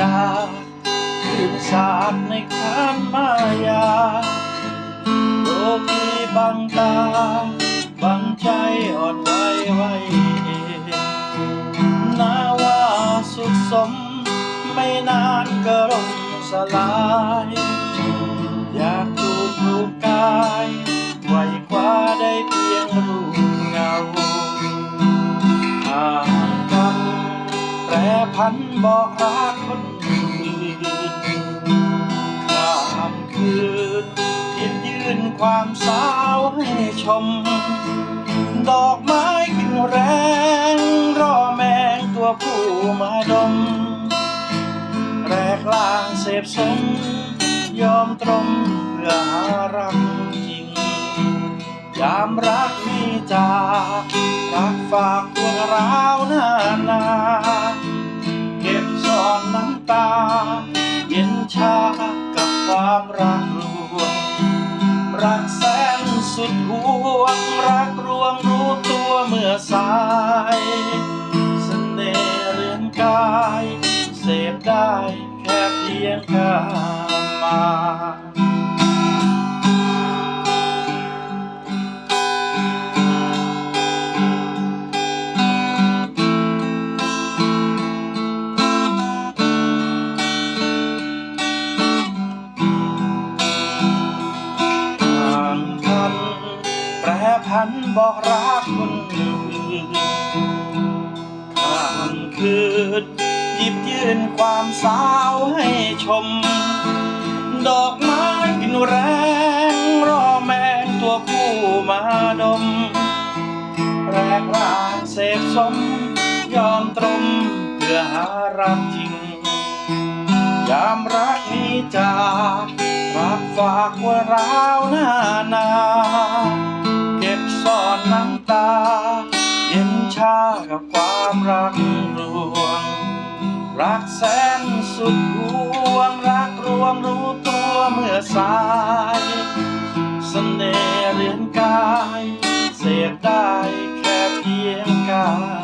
ดาคือศาสตร์ในขานมายา โลกีบังตา บังใจอ่อนไหวไวเองนาวาสุขสม ไม่นานก็ร่มสลาย รพันบอกรักคนอื่นข้ามคืนยืนยืนความสาวให้ชม ดอกไม้กินแรง รอแมงตัวผู้มาดม แรกลางเสพสม ยอมตรมเพื่อหารักจริง ยามรักมีจากรักฝากพวกราวนานา ความรักลวง รักแสนสุดห่วง รักรวงรู้ตัวเมื่อสายเสน่ห์เรือนกาย เสพได้แค่เพียงกามา นบอกรักคนอื่นข้ามคืนหยิบยื่นความสาวให้ชม ดอกไม้กินแรงรอแมงตัวผู้มาดม แรกลางเสพสม ยอมตรมเพื่อหารักจริง ยามรักนี้จากรักฝากว่าร้าวหน้านาา เย็นชากับความรักรวง รักแสนสุดห่วงรักรวมรู้ตัวเมื่อสายเสน่ห์เรือนกาย เสพได้แค่เพียงกา